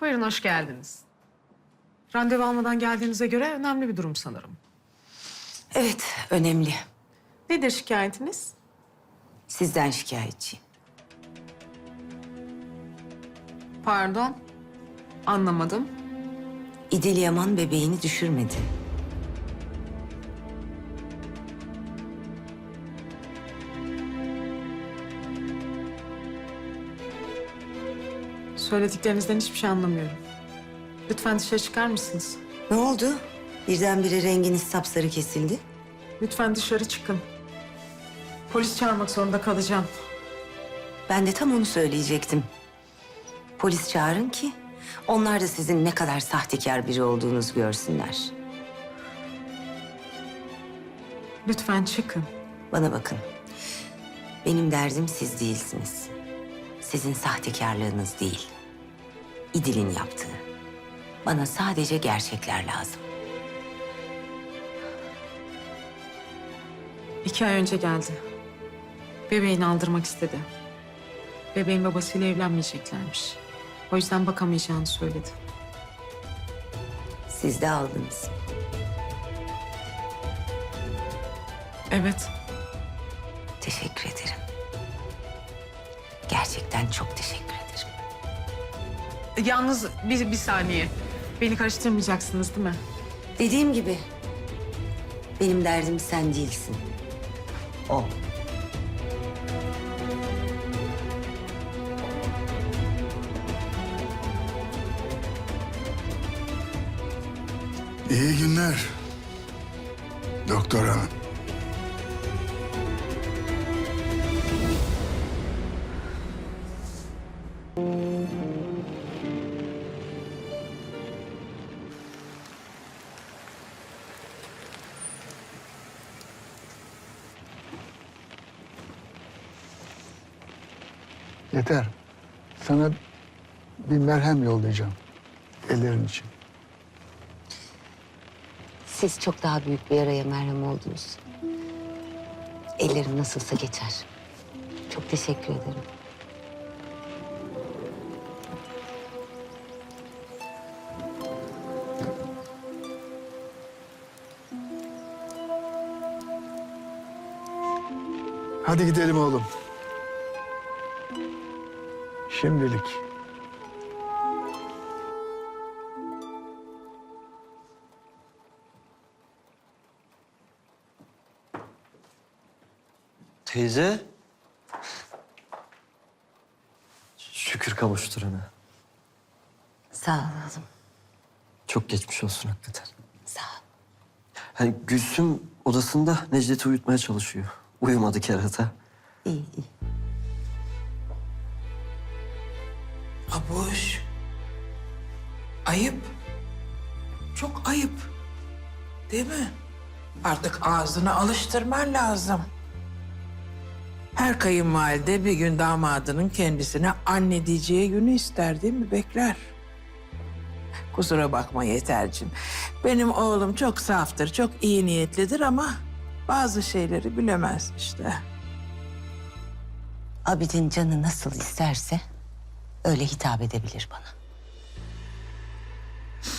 Buyurun hoş geldiniz. Randevu almadan geldiğinize göre önemli bir durum sanırım. Evet, önemli. Nedir şikayetiniz? Sizden şikayetçiyim. Pardon. Anlamadım. İdil Yaman bebeğini düşürmedi. Söylediklerinizden hiçbir şey anlamıyorum. Lütfen dışarı çıkar mısınız? Ne oldu? Birdenbire renginiz sapsarı kesildi. Lütfen dışarı çıkın. Polis çağırmak zorunda kalacağım. Ben de tam onu söyleyecektim. Polis çağırın ki onlar da sizin ne kadar sahtekar biri olduğunuzu görsünler. Lütfen çıkın. Bana bakın. Benim derdim siz değilsiniz. Sizin sahtekarlığınız değil. İdil'in yaptığı. Bana sadece gerçekler lazım. İki ay önce geldi. Bebeğini aldırmak istedi. Bebeğin babasıyla evlenmeyeceklermiş. O yüzden bakamayacağını söyledi. Siz de aldınız. Evet. Teşekkür ederim. Gerçekten çok teşekkür ederim. Yalnız bir, bir saniye. Beni karıştırmayacaksınız değil mi? Dediğim gibi benim derdim sen değilsin. O. İyi günler. Doktor hanım. Yeter. Sana bir merhem yollayacağım. Ellerin için. Siz çok daha büyük bir yaraya merhem oldunuz. Ellerim nasılsa geçer. Çok teşekkür ederim. Hadi gidelim oğlum. Şimdilik. Teyze. Şükür kavuşturana. Sağ ol oğlum. Çok geçmiş olsun hakikaten. Sağ ol. Hani Gülsüm odasında Necdet'i uyutmaya çalışıyor. Uyumadı kerata. İyi iyi. Abuş. Ayıp. Çok ayıp. Değil mi? Artık ağzını alıştırman lazım. Her kayınvalide bir gün damadının kendisine anne diyeceği günü ister değil mi? Bekler. Kusura bakma Yeter'cim. Benim oğlum çok saftır, çok iyi niyetlidir ama bazı şeyleri bilemez işte. Abidin canı nasıl isterse öyle hitap edebilir bana.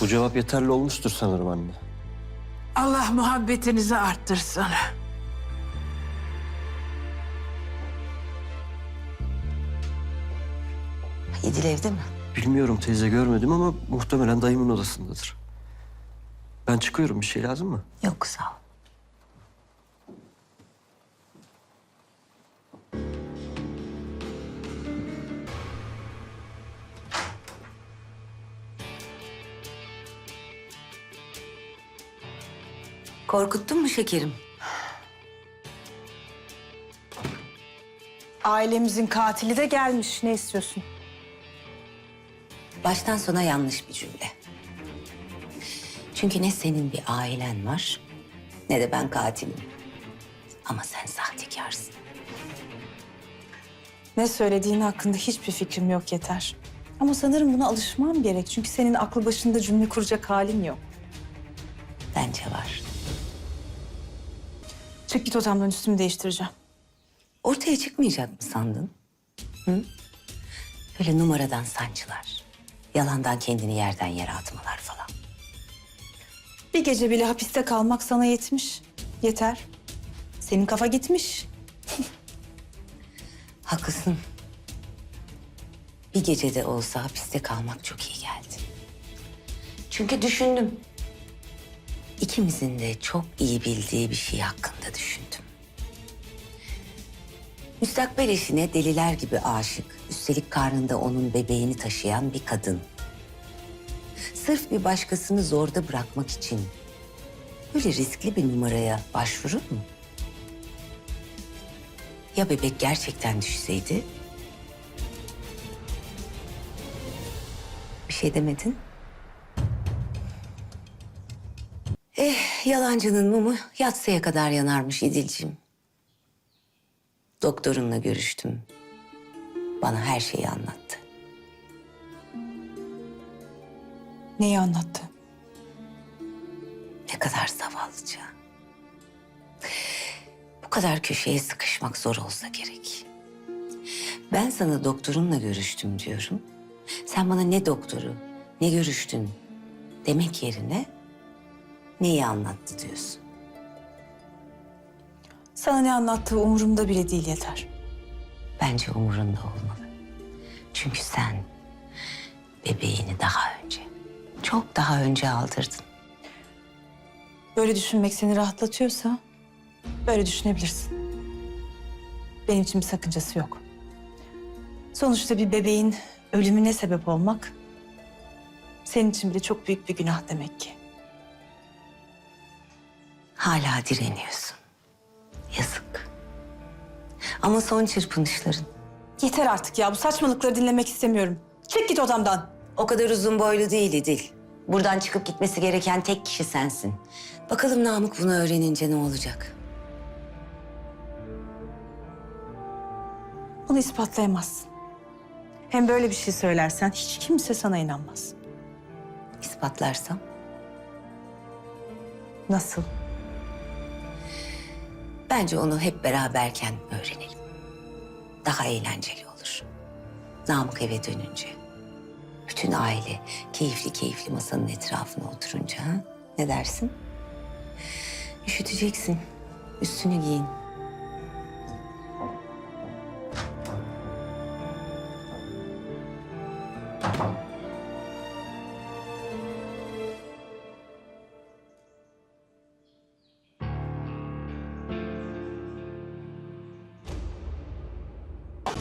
Bu cevap yeterli olmuştur sanırım anne. Allah muhabbetinizi arttırsın. İdil evde mi? Bilmiyorum teyze görmedim ama muhtemelen dayımın odasındadır. Ben çıkıyorum bir şey lazım mı? Yok sağ ol. Korkuttun mu şekerim? Ailemizin katili de gelmiş. Ne istiyorsun? Baştan sona yanlış bir cümle. Çünkü ne senin bir ailen var ne de ben katilim. Ama sen sahtekarsın. Ne söylediğin hakkında hiçbir fikrim yok yeter. Ama sanırım buna alışmam gerek. Çünkü senin aklı başında cümle kuracak halin yok. Git odamdan üstümü değiştireceğim. Ortaya çıkmayacak mı sandın? Hı? Böyle numaradan sancılar. Yalandan kendini yerden yere atmalar falan. Bir gece bile hapiste kalmak sana yetmiş. Yeter. Senin kafa gitmiş. Haklısın. Bir gecede olsa hapiste kalmak çok iyi geldi. Çünkü düşündüm. İkimizin de çok iyi bildiği bir şey hakkında düşündüm. Müstakbel eşine deliler gibi aşık, üstelik karnında onun bebeğini taşıyan bir kadın. Sırf bir başkasını zorda bırakmak için böyle riskli bir numaraya başvurur mu? Ya bebek gerçekten düşseydi? Bir şey demedin. Yalancının mumu yatsıya kadar yanarmış İdil'cim. Doktorunla görüştüm. Bana her şeyi anlattı. Neyi anlattı? Ne kadar zavallıca. Bu kadar köşeye sıkışmak zor olsa gerek. Ben sana doktorunla görüştüm diyorum. Sen bana ne doktoru, ne görüştün demek yerine neyi anlattı diyorsun. Sana ne anlattığı umurumda bile değil yeter. Bence umurunda olmalı. Çünkü sen bebeğini daha önce, çok daha önce aldırdın. Böyle düşünmek seni rahatlatıyorsa böyle düşünebilirsin. Benim için bir sakıncası yok. Sonuçta bir bebeğin ölümüne sebep olmak senin için bile çok büyük bir günah demek ki. Hala direniyorsun. Yazık. Ama son çırpınışların Yeter artık ya bu saçmalıkları dinlemek istemiyorum. Çık git odamdan. o kadar uzun boylu değil İdil. Buradan çıkıp gitmesi gereken tek kişi sensin. Bakalım Namık bunu öğrenince ne olacak? Bunu ispatlayamazsın. Hem böyle bir şey söylersen hiç kimse sana inanmaz. İspatlarsam Nasıl? Bence onu hep beraberken öğrenelim. Daha eğlenceli olur. Namık eve dönünce. Bütün aile keyifli keyifli masanın etrafına oturunca ne dersin? Üşüteceksin. Üstünü giyin.